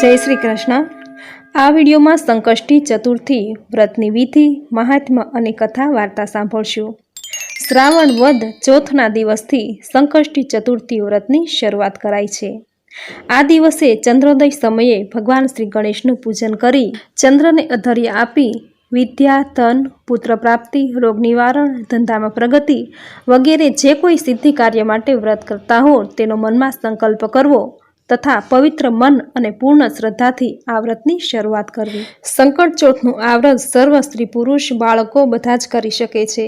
જય શ્રી કૃષ્ણ. આ વિડીયોમાં સંકષ્ટી ચતુર્થી વ્રતની વિધિ મહાત્મા અને કથા વાર્તા સાંભળશું. શ્રાવણ વદ ચોથના દિવસથી સંકષ્ટી ચતુર્થી વ્રતની શરૂઆત કરાય છે. આ દિવસે ચંદ્રોદય સમયે ભગવાન શ્રી ગણેશનું પૂજન કરી ચંદ્રને અધર્ય આપી વિદ્યા, ધન, પુત્ર પ્રાપ્તિ, રોગ નિવારણ, ધંધામાં પ્રગતિ વગેરે જે કોઈ સિદ્ધિ કાર્ય માટે વ્રત કરતા હો તેનો મનમાં સંકલ્પ કરવો તથા પવિત્ર મન અને પૂર્ણ શ્રદ્ધાથી આ વ્રતની શરૂઆત કરવી. સંકટ ચોથનું આ વ્રત સર્વ સ્ત્રી પુરુષ બાળકો બધા જ કરી શકે છે.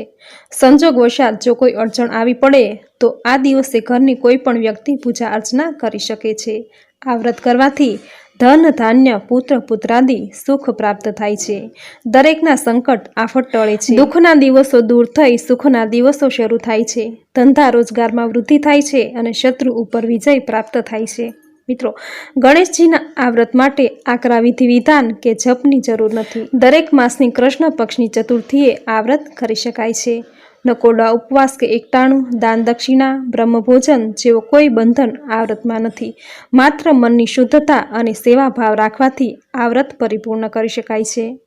સંજોગવશાત જો કોઈ અડચણ આવી પડે, તો આ દિવસે ઘરની કોઈ પણ વ્યક્તિ પૂજા અર્ચના કરી શકે છે. આ વ્રત કરવાથી ધન, ધાન્ય, પુત્ર, પુત્રાદિ સુખ પ્રાપ્ત થાય છે. દરેકના સંકટ આફત ટળે છે. દુઃખના દિવસો દૂર થઈ સુખના દિવસો શરૂ થાય છે. ધંધા રોજગારમાં વૃદ્ધિ થાય છે અને શત્રુ ઉપર વિજય પ્રાપ્ત થાય છે. મિત્રો, ગણેશજીના આ વ્રત માટે આકરા વિધિ વિધાન કે જપની જરૂર નથી. દરેક માસની કૃષ્ણ પક્ષની ચતુર્થીએ આ વ્રત કરી શકાય છે. નકોડા ઉપવાસ કે એકટાણું, દાન દક્ષિણા, બ્રહ્મભોજન જેવો કોઈ બંધન આ વ્રતમાં નથી. માત્ર મનની શુદ્ધતા અને સેવા ભાવ રાખવાથી આ વ્રત પરિપૂર્ણ કરી શકાય છે.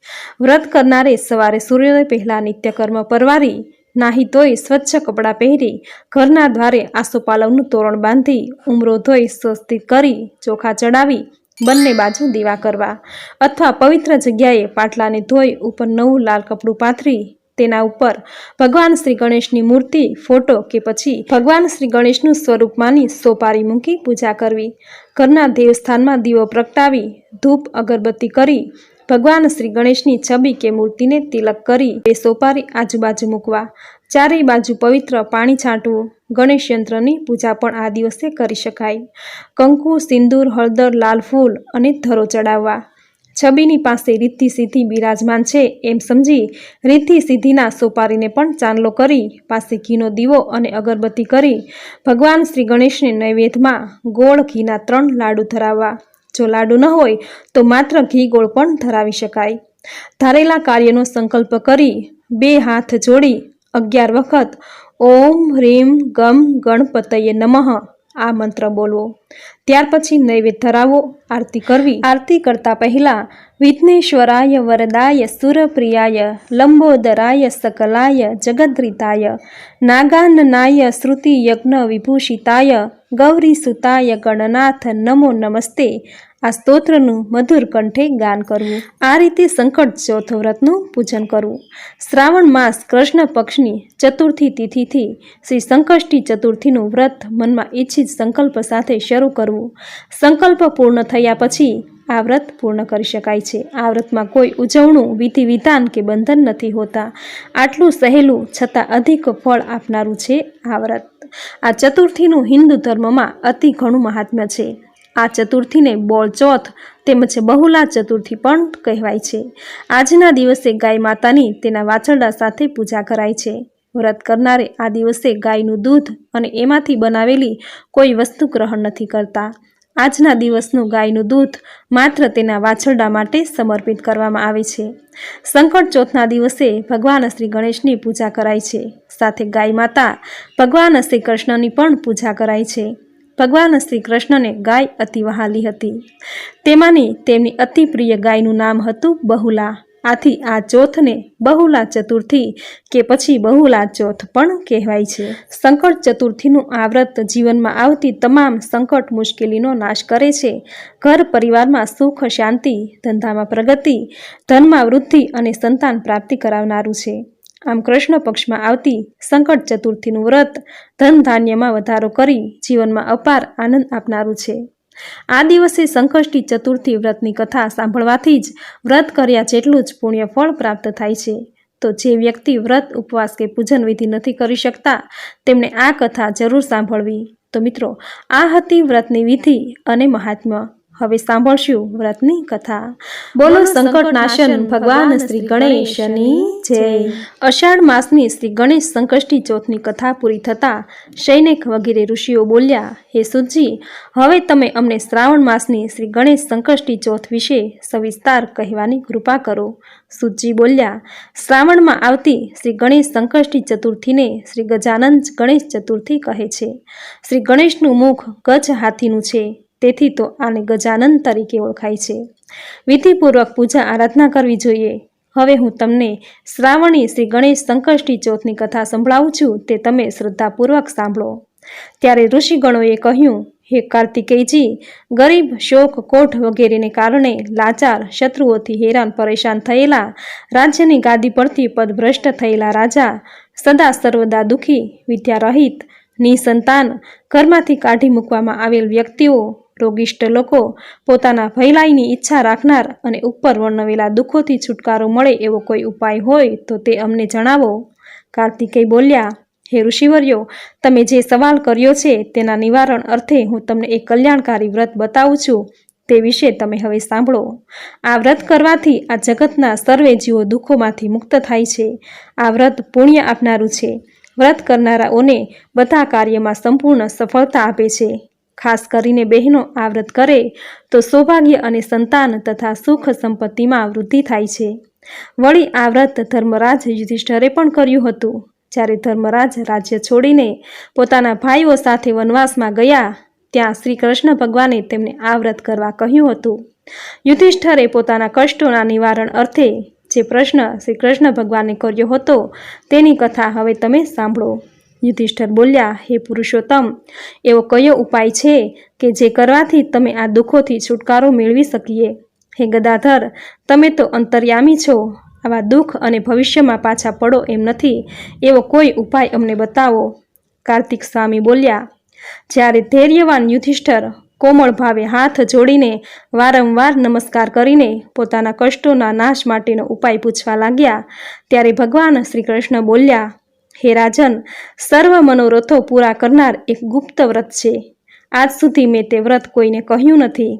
વ્રત કરનારે સવારે સૂર્યોદય પહેલાં નિત્યકર્મ પરવારી નાહી ધોઈ સ્વચ્છ કપડાં પહેરી ઘરના દ્વારે આસોપાલવનું તોરણ બાંધી ઉમરો ધોઈ સ્વસ્તિક કરી ચોખા ચડાવી બંને બાજુ દીવા કરવા. અથવા પવિત્ર જગ્યાએ પાટલાને ધોઈ ઉપર નવું લાલ કપડું પાથરી તેના ઉપર ભગવાન શ્રી ગણેશની મૂર્તિ, ફોટો કે પછી ભગવાન શ્રી ગણેશનું સ્વરૂપ માની સોપારી મૂકી પૂજા કરવી. ઘરના દેવસ્થાનમાં દીવો પ્રગટાવી ધૂપ અગરબત્તી કરી ભગવાન શ્રી ગણેશની છબી કે મૂર્તિને તિલક કરી બે સોપારી આજુબાજુ મૂકવા. ચારેય બાજુ પવિત્ર પાણી છાંટવું. ગણેશ યંત્રની પૂજા પણ આ દિવસે કરી શકાય. કંકુ, સિંદૂર, હળદર, લાલ ફૂલ અને ધરો ચડાવવા. છબીની પાસે રીતિ સિદ્ધિ બિરાજમાન છે એમ સમજી રીતિ સિદ્ધિના સોપારીને પણ ચાંદલો કરી, પાસે ઘીનો દીવો અને અગરબત્તી કરી ભગવાન શ્રી ગણેશને નૈવેદ્યમાં ગોળ ઘીના ત્રણ લાડુ ધરાવવા. જો લાડુ ન હોય તો માત્ર ઘી ગોળ પણ ધરાવી શકાય. ધારેલા કાર્યનો સંકલ્પ કરી બે હાથ જોડી અગિયાર વખત ઓમ હ્રીમ ગમ, ગણપતયે નમઃ. આ મંત્ર બોલવો. ત્યાર પછી નૈવેદ્ય ધરાવો, આરતી કરવી. આરતી કરતા પહેલા વિઘ્નેશ્વરાય વરદાય, સુરપ્રિયાય, લંબોદરાય, સકલાય, જગદ્રિતાય, નાગાનનાય શ્રુતિ યજ્ઞ વિભૂષિતાય, ગૌરીસુતાય, ગણનાથ, નમો નમસ્તે આ સ્તોત્રનું મધુર કંઠે ગાન કરવું. આ રીતે સંકટ ચોથો વ્રતનું પૂજન કરવું. શ્રાવણ માસ કૃષ્ણ પક્ષની ચતુર્થી તિથિથી શ્રી સંકષ્ટી ચતુર્થીનું વ્રત મનમાં ઈચ્છિત સંકલ્પ સાથે શરૂ કરવું. સંકલ્પ પૂર્ણ થયા પછી આ વ્રત પૂર્ણ કરી શકાય છે. આ વ્રતમાં કોઈ ઉજવણું, વિધિ, વિધાન કે બંધન નથી હોતા. આટલું સહેલું છતાં અધિક ફળ આપનારું છે આ વ્રત. આ ચતુર્થીનું હિન્દુ ધર્મમાં અતિ ઘણું મહાત્મ્ય છે. આ ચતુર્થીને બોળ ચોથ તેમજ બહુલા ચતુર્થી પણ કહેવાય છે. આજના દિવસે ગાય માતાની તેના વાછરડા સાથે પૂજા કરાય છે. વ્રત કરનારે આ દિવસે ગાયનું દૂધ અને એમાંથી બનાવેલી કોઈ વસ્તુ ગ્રહણ નથી કરતા. આજના દિવસનું ગાયનું દૂધ માત્ર તેના વાછરડા માટે સમર્પિત કરવામાં આવે છે. સંકટ ચોથના દિવસે ભગવાન શ્રી ગણેશની પૂજા કરાય છે. સાથે ગાય માતા ભગવાન શ્રી કૃષ્ણની પણ પૂજા કરાય છે. ભગવાન શ્રી કૃષ્ણને ગાય અતિ વહાલી હતી. તેમાંની તેમની અતિ પ્રિય ગાયનું નામ હતું બહુલા. આથી આ ચોથને બહુલા ચતુર્થી કે પછી બહુલા ચોથ પણ કહેવાય છે. સંકટ ચતુર્થીનું આ વ્રત જીવનમાં આવતી તમામ સંકટ મુશ્કેલીનો નાશ કરે છે. ઘર પરિવારમાં સુખ, શાંતિ, ધંધામાં પ્રગતિ, ધનમાં વૃદ્ધિ અને સંતાન પ્રાપ્તિ કરાવનારું છે. આમ કૃષ્ણ પક્ષમાં આવતી સંકટ ચતુર્થીનું વ્રત ધન ધાન્યમાં વધારો કરી જીવનમાં અપાર આનંદ આપનારું છે. આ દિવસે સંકષ્ટી ચતુર્થી વ્રતની કથા સાંભળવાથી જ વ્રત કર્યા જેટલું જ પુણ્ય ફળ પ્રાપ્ત થાય છે. તો જે વ્યક્તિ વ્રત ઉપવાસ કે પૂજન વિધિ નથી કરી શકતા તેમણે આ કથા જરૂર સાંભળવી. તો મિત્રો, આ હતી વ્રતની વિધિ અને મહાત્મ્ય. હવે સાંભળશું વ્રતની કથા. બોલો સંકટ નાશન ભગવાન શ્રી ગણેશની જય. અષાઢ માસની શ્રી ગણેશ સંકષ્ટી ચોથની કથા પૂરી થતાં સૈનિક વગેરે ઋષિઓ બોલ્યા હે સુજી હવે તમે અમને શ્રાવણ માસની શ્રી ગણેશ સંકષ્ટી ચોથ વિશે સવિસ્તાર કહેવાની કૃપા કરો. સુજી બોલ્યા શ્રાવણમાં આવતી શ્રી ગણેશ સંકષ્ટી ચતુર્થીને શ્રી ગજાનંદ ગણેશ ચતુર્થી કહે છે. શ્રી ગણેશનું મુખ ગજ હાથીનું છે. તેથી તો આને ગજાનંદ તરીકે ઓળખાય છે. વિધિપૂર્વક પૂજા આરાધના કરવી જોઈએ. હવે હું તમને શ્રાવણી શ્રી ગણેશ સંકષ્ટી ચોથની કથા સંભળાવું છું, તે તમે શ્રદ્ધાપૂર્વક સાંભળો. ત્યારે ઋષિગણોએ કહ્યું, હે કાર્તિકેયજી, ગરીબ, શોક કોઠ વગેરેને કારણે લાચાર, શત્રુઓથી હેરાન, પરેશાન થયેલા, રાજ્યની ગાદી પરથી પદભ્રષ્ટ થયેલા રાજા, સદા સર્વદા દુઃખી, વિદ્યારહિત, નિસંતાન, ઘરમાંથી કાઢી મૂકવામાં આવેલ વ્યક્તિઓ રોગિષ્ટ લોકો પોતાના ભયલાઈની ઈચ્છા રાખનાર અને ઉપર વર્ણવેલા દુઃખોથી છુટકારો મળે એવો કોઈ ઉપાય હોય તો તે અમને જણાવો. કાર્તિકેય બોલ્યા, હે ઋષિવર્યો, તમે જે સવાલ કર્યો છે તેના નિવારણ અર્થે હું તમને એક કલ્યાણકારી વ્રત બતાવું છું. તે વિશે તમે હવે સાંભળો. આ વ્રત કરવાથી આ જગતના સર્વે જીવો દુઃખોમાંથી મુક્ત થાય છે. આ વ્રત પુણ્ય આપનારું છે. વ્રત કરનારાઓને બધા કાર્યમાં સંપૂર્ણ સફળતા આપે છે. ખાસ કરીને બહેનો આ વ્રત કરે, તો સૌભાગ્ય અને સંતાન તથા સુખ સંપત્તિમાં વૃદ્ધિ થાય છે. વળી આ વ્રત ધર્મરાજ યુધિષ્ઠરે પણ કર્યું હતું. જ્યારે ધર્મરાજ રાજ્ય છોડીને પોતાના ભાઈઓ સાથે વનવાસમાં ગયા, ત્યાં શ્રી કૃષ્ણ ભગવાને તેમને આ વ્રત કરવા કહ્યું હતું. યુધિષ્ઠરે પોતાના કષ્ટોના નિવારણ અર્થે જે પ્રશ્ન શ્રી કૃષ્ણ ભગવાને કર્યો હતો, તેની કથા હવે તમે સાંભળો. યુધિષ્ઠર બોલ્યા, હે પુરુષોત્તમ, એવો કયો ઉપાય છે કે જે કરવાથી તમે આ દુઃખોથી છુટકારો મેળવી શકીએ? હે ગદાધર, તમે તો અંતર્યામી છો. આવા દુઃખ અને ભવિષ્યમાં પાછા પડો એમ નથી. એવો કોઈ ઉપાય અમને બતાવો. કાર્તિક સ્વામી બોલ્યા, જ્યારે ધૈર્યવાન યુધિષ્ઠર કોમળ ભાવે હાથ જોડીને વારંવાર નમસ્કાર કરીને પોતાના કષ્ટોના નાશ માટેનો ઉપાય પૂછવા લાગ્યા, ત્યારે ભગવાન શ્રી કૃષ્ણ બોલ્યા હે રાજન, સર્વ મનોરથો પૂરા કરનાર એક ગુપ્ત વ્રત છે. આજ સુધી મેં તે વ્રત કોઈને કહ્યું નથી.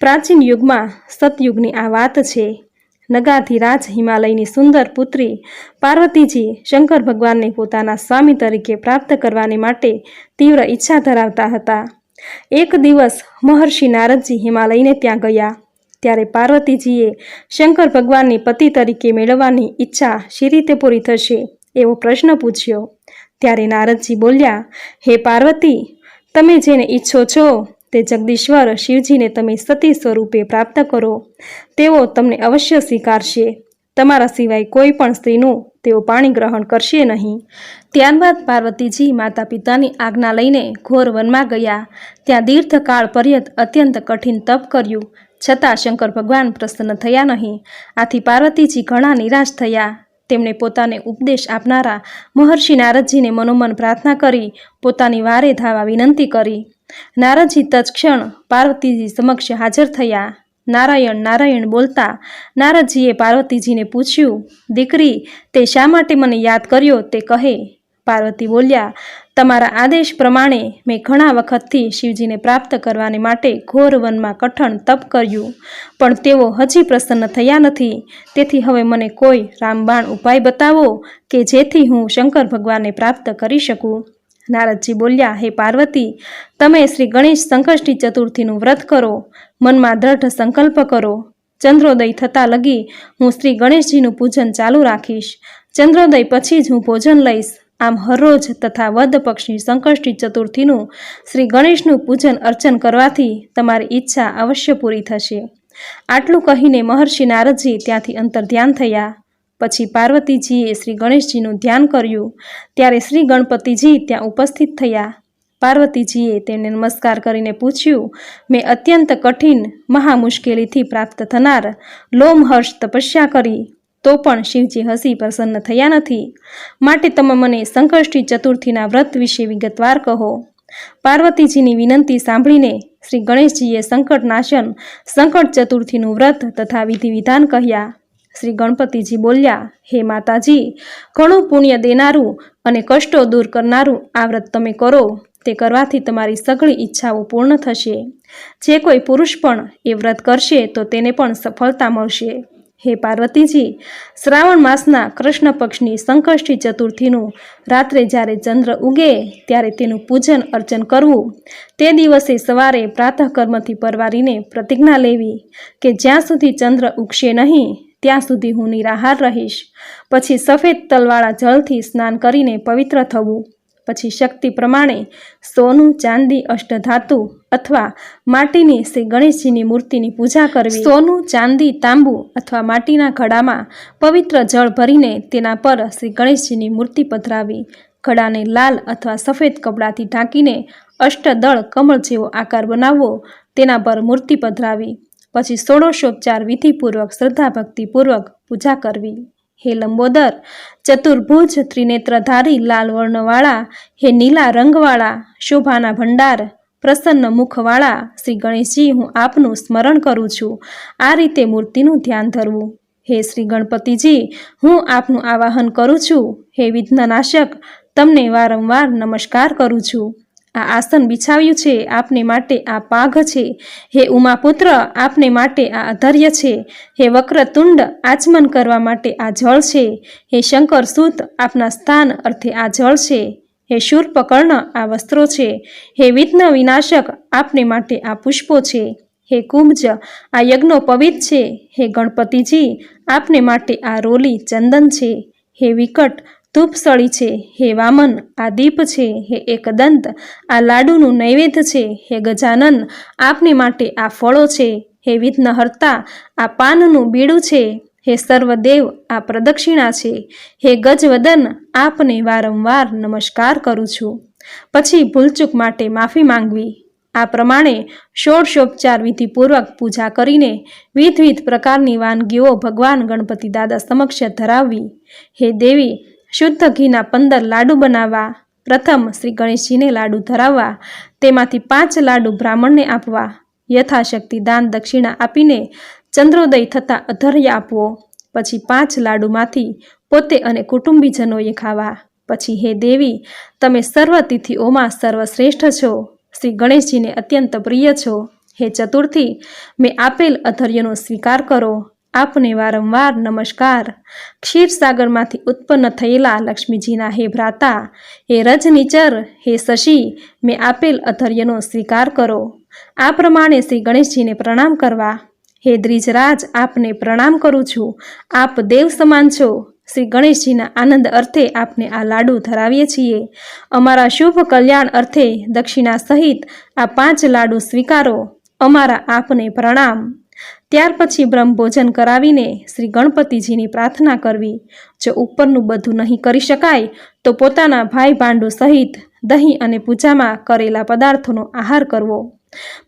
પ્રાચીન યુગમાં સતયુગની આ વાત છે. નગાધિરાજ હિમાલયની સુંદર પુત્રી પાર્વતીજી શંકર ભગવાનને પોતાના સ્વામી તરીકે પ્રાપ્ત કરવાને માટે તીવ્ર ઈચ્છા ધરાવતા હતા. એક દિવસ મહર્ષિ નારદજી હિમાલયને ત્યાં ગયા. ત્યારે પાર્વતીજીએ શંકર ભગવાનની પતિ તરીકે મેળવવાની ઈચ્છા શી રીતે પૂરી થશે? એવો પ્રશ્ન પૂછ્યો. ત્યારે નારદજી બોલ્યા, હે પાર્વતી, તમે જેને ઈચ્છો છો તે જગદીશ્વર શિવજીને તમે સતી સ્વરૂપે પ્રાપ્ત કરો. તેઓ તમને અવશ્ય સ્વીકારશે. તમારા સિવાય કોઈ પણ સ્ત્રીનું તેઓ પાણી ગ્રહણ કરશે નહીં. ત્યારબાદ પાર્વતીજી માતા પિતાની આજ્ઞા લઈને ઘોર વનમાં ગયા. ત્યાં દીર્ઘકાળ પર્યંત અત્યંત કઠિન તપ કર્યું. છતાં શંકર ભગવાન પ્રસન્ન થયા નહીં. આથી પાર્વતીજી ઘણા નિરાશ થયા. તેમણે પોતાને ઉપદેશ આપનારા મહર્ષિ નારદજીને મનોમન પ્રાર્થના કરી, પોતાની વારે ધાવા વિનંતી કરી. નારદજી તત્ક્ષણ પાર્વતીજી સમક્ષ હાજર થયા. નારાયણ નારાયણ બોલતા નારદજીએ પાર્વતીજીને પૂછ્યું, દીકરી, તે શા માટે મને યાદ કર્યો? તે કહે પાર્વતી બોલ્યા, તમારા આદેશ પ્રમાણે મેં ઘણા વખતથી શિવજીને પ્રાપ્ત કરવાને માટે ઘોર વનમાં કઠણ તપ કર્યું, પણ તેઓ હજી પ્રસન્ન થયા નથી. તેથી હવે મને કોઈ રામબાણ ઉપાય બતાવો કે જેથી હું શંકર ભગવાનને પ્રાપ્ત કરી શકું? નારદજી બોલ્યા, હે પાર્વતી, તમે શ્રી ગણેશ સંકષ્ટી ચતુર્થીનું વ્રત કરો, મનમાં દ્રઢ સંકલ્પ કરો. ચંદ્રોદય થતાં લગી હું શ્રી ગણેશજીનું પૂજન ચાલુ રાખીશ. ચંદ્રોદય પછી જ હું ભોજન લઈશ. આમ હરરોજ તથા વદ પક્ષની સંકષ્ટી ચતુર્થીનું શ્રી ગણેશનું પૂજન અર્ચન કરવાથી તમારી ઈચ્છા અવશ્ય પૂરી થશે. આટલું કહીને મહર્ષિ નારદજી ત્યાંથી અંતર ધ્યાન થયા. પછી પાર્વતીજીએ શ્રી ગણેશજીનું ધ્યાન કર્યું. ત્યારે શ્રી ગણપતિજી ત્યાં ઉપસ્થિત થયા. પાર્વતીજીએ તેમને નમસ્કાર કરીને પૂછ્યું, મેં અત્યંત કઠિન મહા મુશ્કેલીથી પ્રાપ્ત થનાર લોમહર્ષ તપસ્યા કરી. તો પણ શિવજી હસી પ્રસન્ન થયા નથી. માટે તમે મને સંકષ્ટી ચતુર્થીના વ્રત વિશે વિગતવાર કહો. પાર્વતીજીની વિનંતી સાંભળીને શ્રી ગણેશજીએ સંકટ નાશન સંકટ ચતુર્થીનું વ્રત તથા વિધિ વિધાન કહ્યા. શ્રી ગણપતિજી બોલ્યા, હે માતાજી, ઘણું પુણ્ય દેનારું અને કષ્ટો દૂર કરનારું આ વ્રત તમે કરો. તે કરવાથી તમારી સઘળી ઈચ્છાઓ પૂર્ણ થશે. જે કોઈ પુરુષ પણ એ વ્રત કરશે તો તેને પણ સફળતા મળશે. હે પાર્વતીજી, શ્રાવણ માસના કૃષ્ણ પક્ષની સંકષ્ટી ચતુર્થીનું રાત્રે જ્યારે ચંદ્ર ઉગે ત્યારે તેનું પૂજન અર્ચન કરવું. તે દિવસે સવારે પ્રાતઃકર્મથી પરવારીને પ્રતિજ્ઞા લેવી કે જ્યાં સુધી ચંદ્ર ઉગશે નહીં, ત્યાં સુધી હું નિરાહાર રહીશ. પછી સફેદ તલવાળા જળથી સ્નાન કરીને પવિત્ર થવું. પછી શક્તિ પ્રમાણે સોનું, ચાંદી, અષ્ટધાતુ અથવા માટીની શ્રી ગણેશજીની મૂર્તિની પૂજા કરવી. સોનું, ચાંદી, તાંબુ અથવા માટીના ઘડામાં પવિત્ર જળ ભરીને તેના પર શ્રી ગણેશજીની મૂર્તિ પધરાવી, ઘડાને લાલ અથવા સફેદ કપડાથી ઢાંકીને અષ્ટદળ કમળ જેવો આકાર બનાવવો, તેના પર મૂર્તિ પધરાવી, પછી ષોડશોપચાર વિધિપૂર્વક શ્રદ્ધા ભક્તિપૂર્વક પૂજા કરવી. હે લંબોદર, ચતુર્ભુજ ત્રિનેત્રધારી લાલ વર્ણવાળા, હે નીલા રંગવાળા, શોભાના ભંડાર, પ્રસન્ન મુખવાળા, શ્રી ગણેશજી, હું આપનું સ્મરણ કરું છું. આ રીતે મૂર્તિનું ધ્યાન ધરવું. હે શ્રી ગણપતિજી, હું આપનું આવાહન કરું છું. હે વિઘ્નનાશક, તમને વારંવાર નમસ્કાર કરું છું. આ આસન બિછાવ્યું છે, આપને માટે આ પાઘ છે. હે ઉમાપુત્ર, આપને માટે આ અધર્ય છે. હે વક્રતુંડ, આચમન કરવા માટે આ જળ છે. હે શંકર સૂત, આપના સ્થાન અર્થે આ જળ છે. હે શૂર્પકર્ણ આ વસ્ત્રો છે. હે વિઘ્ન વિનાશક, આપને માટે આ પુષ્પો છે. હે કુંભજ, આ યજ્ઞો પવિત છે. હે ગણપતિજી, આપને માટે આ રોલી ચંદન છે. હે વિકટ ધૂપસળી છે, હે વામન, આ દીપ છે, હે એકદંત, આ લાડુનું નૈવેદ્ય છે, હે ગજાનન, આપને માટે આ ફળો છે, હે વિઘ્નહર્તા, આ પાનનું બીડું છે, હે સર્વદેવ, આ પ્રદક્ષિણા છે, હે ગજવદન, આપને વારંવાર નમસ્કાર કરું છું. પછી ભૂલચૂક માટે માફી માંગવી. આ પ્રમાણે ષોડશોપચાર વિધિપૂર્વક પૂજા કરીને વિધવિધ પ્રકારની વાનગીઓ ભગવાન ગણપતિ દાદા સમક્ષ ધરાવવી. હે દેવી શુદ્ધ ઘીના પંદર લાડુ બનાવવા. પ્રથમ શ્રી ગણેશજીને લાડુ ધરાવવા. તેમાંથી પાંચ લાડુ બ્રાહ્મણને આપવા. યથાશક્તિ દાન દક્ષિણા આપીને ચંદ્રોદય થતાં અધર્ય આપવો. પછી પાંચ લાડુમાંથી પોતે અને કુટુંબીજનોએ ખાવા. પછી હે દેવી, તમે સર્વ તિથિઓમાં સર્વશ્રેષ્ઠ છો. શ્રી ગણેશજીને અત્યંત પ્રિય છો. હે ચતુર્થી, મેં આપેલ અધર્યનો સ્વીકાર કરો. આપને વારંવાર નમસ્કાર. ક્ષીરસાગરમાંથી ઉત્પન્ન થયેલા લક્ષ્મીજીના હે ભ્રાતા, હે રજનીચર, હે શશી, મેં આપેલ અધર્યનો સ્વીકાર કરો. આ પ્રમાણે શ્રી ગણેશજીને પ્રણામ કરવા. હે દ્રિજરાજ, આપને પ્રણામ કરું છું. આપ દેવ સમાન છો. શ્રી ગણેશજીના આનંદ અર્થે આપને આ લાડુ ધરાવીએ છીએ. અમારા શુભ કલ્યાણ અર્થે દક્ષિણા સહિત આ પાંચ લાડુ સ્વીકારો. અમારા આપને પ્રણામ. ત્યાર પછી બ્રહ્મભોજન કરાવીને શ્રી ગણપતિજીની પ્રાર્થના કરવી. જો ઉપરનું બધું નહીં કરી શકાય, તો પોતાના ભાઈ ભાંડુ સહિત દહીં અને પૂજામાં કરેલા પદાર્થોનો આહાર કરવો.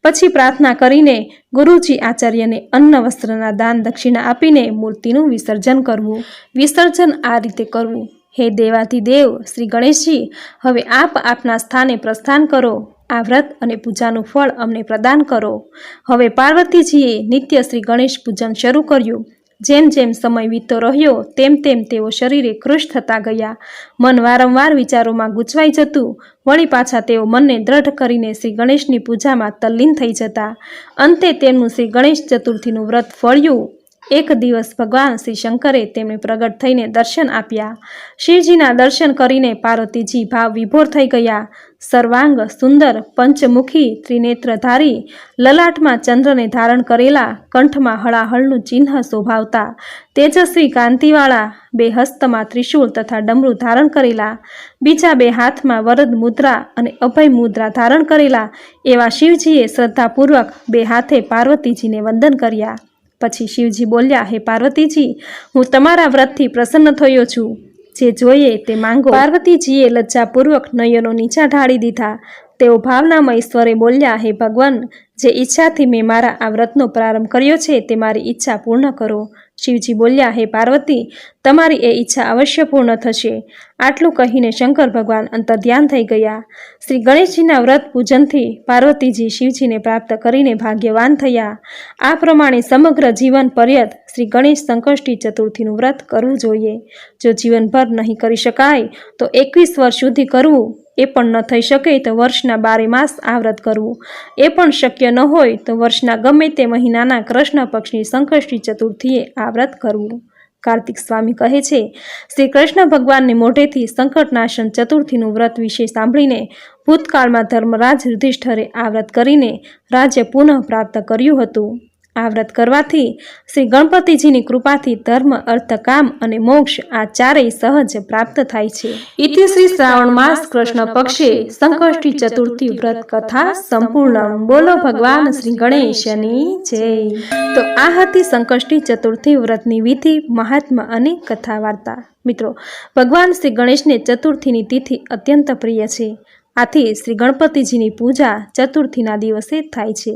પછી પ્રાર્થના કરીને ગુરુજી આચાર્યને અન્ન વસ્ત્રના દાન દક્ષિણા આપીને મૂર્તિનું વિસર્જન કરવું. વિસર્જન આ રીતે કરવું. હે દેવાધિદેવ, શ્રી ગણેશજી, હવે આપ આપના સ્થાને પ્રસ્થાન કરો. આ વ્રત અને પૂજાનું ફળ અમને પ્રદાન કરો. હવે પાર્વતીજીએ નિત્ય શ્રી ગણેશ પૂજન શરૂ કર્યું. જેમ જેમ સમય વીતતો રહ્યો, તેમ તેમ તેઓ શરીરે કૃશ થતા ગયા. મન વારંવાર વિચારોમાં ગૂંચવાઈ જતું. વળી પાછા તેઓ મનને દ્રઢ કરીને શ્રી ગણેશની પૂજામાં તલ્લીન થઈ જતા. અંતે તેમનું શ્રી ગણેશ ચતુર્થીનું વ્રત ફળ્યું. એક દિવસ ભગવાન શ્રી શંકરે તેમને પ્રગટ થઈને દર્શન આપ્યા. શિવજીના દર્શન કરીને પાર્વતીજી ભાવ વિભોર થઈ ગયા. સર્વાંગ સુંદર પંચમુખી ત્રિનેત્રધારી લલાટમાં ચંદ્રને ધારણ કરેલા કંઠમાં હળાહળનું ચિહ્ન શોભાવતા. તેજસ્વી કાંતિવાળા બે હસ્તમાં ત્રિશૂળ તથા ડમરું ધારણ કરેલા. બીજા બે હાથમાં વરદ મુદ્રા અને અભય મુદ્રા ધારણ કરેલા. એવા શિવજીએ શ્રદ્ધાપૂર્વક બે હાથે પાર્વતીજીને વંદન કર્યા. પછી શિવજી બોલ્યા, હે પાર્વતીજી, હું તમારા વ્રતથી પ્રસન્ન થયો છું. જે જોઈએ તે માંગો. પાર્વતીજીએ લજ્જાપૂર્વક નયનો નીચા ઢાળી દીધા. તેઓ ભાવનામય સ્વરે બોલ્યા, હે ભગવાન, જે ઈચ્છાથી મેં મારા આ વ્રતનો પ્રારંભ કર્યો છે તે મારી ઈચ્છા પૂર્ણ કરો. શિવજી બોલ્યા, હે પાર્વતી, તમારી એ ઈચ્છા અવશ્ય પૂર્ણ થશે. આટલું કહીને શંકર ભગવાન અંતર્ધ્યાન થઈ ગયા. શ્રી ગણેશજીના વ્રત પૂજનથી પાર્વતીજી શિવજીને પ્રાપ્ત કરીને ભાગ્યવાન થયા. આ પ્રમાણે સમગ્ર જીવન પર્યત શ્રી ગણેશ સંકષ્ટી ચતુર્થીનું વ્રત કરવું જોઈએ. જો જીવનભર નહીં કરી શકાય, તો એકવીસ વર્ષ સુધી કરવું એ પણ ન થઈ શકે તો વર્ષના બારે માસ આ વ્રત કરવું. એ પણ શક્ય ન હોય તો વર્ષના ગમે તે મહિનાના કૃષ્ણ પક્ષની સંકષ્ટી ચતુર્થીએ આ વ્રત કરવું. કાર્તિક સ્વામી કહે છે, શ્રી કૃષ્ણ ભગવાનને મોઢેથી સંકટનાશન ચતુર્થીનું વ્રત વિશે સાંભળીને ભૂતકાળમાં ધર્મરાજ યુધિષ્ઠરે આ વ્રત કરીને રાજ્ય પુનઃ પ્રાપ્ત કર્યું હતું. આ વ્રત કરવાથી શ્રી ગણપતિજીની કૃપાથી ધર્મ, અર્થ, કામ અને મોક્ષ આ ચારેય સહજ પ્રાપ્ત થાય છે. ઇતિ શ્રી શ્રાવણ માસ કૃષ્ણ પક્ષે સંકષ્ટી ચતુર્થી વ્રત કથા સંપૂર્ણ. બોલો ભગવાન શ્રી ગણેશની જય. તો આ હતી સંકષ્ટી ચતુર્થી વ્રતની વિધિ મહાત્મા અને કથા વાર્તા મિત્રો, ભગવાન શ્રી ગણેશને ચતુર્થીની તિથિ અત્યંત પ્રિય છે. આથી શ્રી ગણપતિજીની પૂજા ચતુર્થીના દિવસે થાય છે.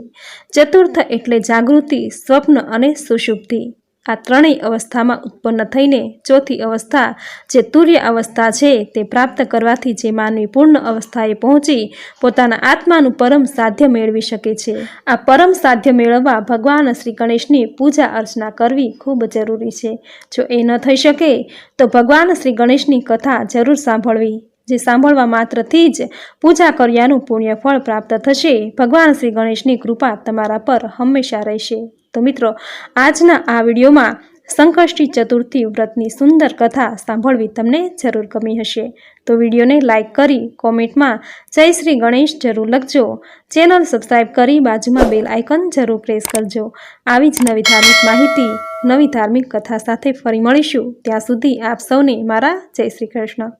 ચતુર્થ એટલે જાગૃતિ, સ્વપ્ન અને સુષુપ્તિ. આ ત્રણેય અવસ્થામાં ઉત્પન્ન થઈને ચોથી અવસ્થા જે તુર્ય અવસ્થા છે તે પ્રાપ્ત કરવાથી જે માનવી પૂર્ણ અવસ્થાએ પહોંચી પોતાના આત્માનું પરમ સાધ્ય મેળવી શકે છે. આ પરમ સાધ્ય મેળવવા ભગવાન શ્રી ગણેશની પૂજા અર્ચના કરવી ખૂબ જરૂરી છે. જો એ ન થઈ શકે, તો ભગવાન શ્રી ગણેશની કથા જરૂર સાંભળવી. જે સાંભળવા માત્રથી જ પૂજા કર્યાનું પુણ્ય ફળ પ્રાપ્ત થશે. ભગવાન શ્રી ગણેશની કૃપા તમારા પર હંમેશા રહેશે. તો મિત્રો, આજના આ વિડીયોમાં સંકષ્ટી ચતુર્થી વ્રતની સુંદર કથા સાંભળવી તમને જરૂર ગમી હશે. તો વિડીયોને લાઇક કરી કોમેન્ટમાં જય શ્રી ગણેશ જરૂર લખજો. ચેનલ સબસ્ક્રાઈબ કરી બાજુમાં બેલ આઇકન જરૂર પ્રેસ કરજો. આવી જ નવી ધાર્મિક માહિતી, નવી ધાર્મિક કથા સાથે ફરી મળીશું. ત્યાં સુધી આપ સૌને મારા જય શ્રી કૃષ્ણ.